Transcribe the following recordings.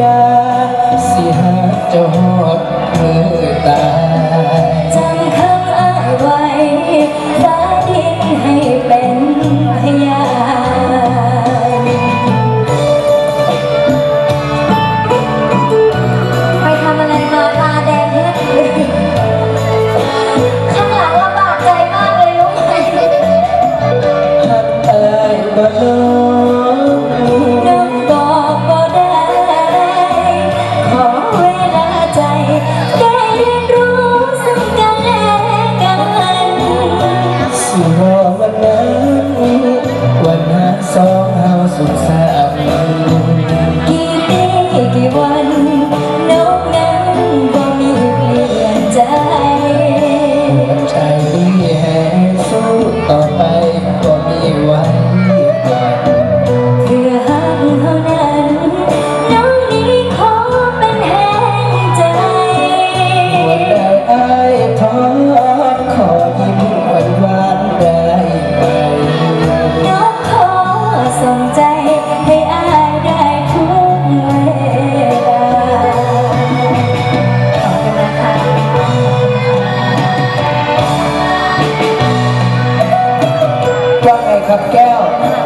ญา สิหาเจ้าหอดมือตาย นั้นวันหาสองเฮาสุขสันต์กี่ปีกี่วันนกนั้นก็มีเปลี่ยนใจหัวใจที่แห่สู้ต่อไปก็มีวัน Up, found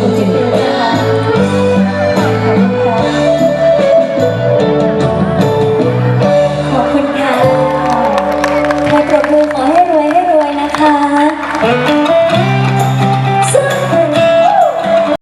Santo.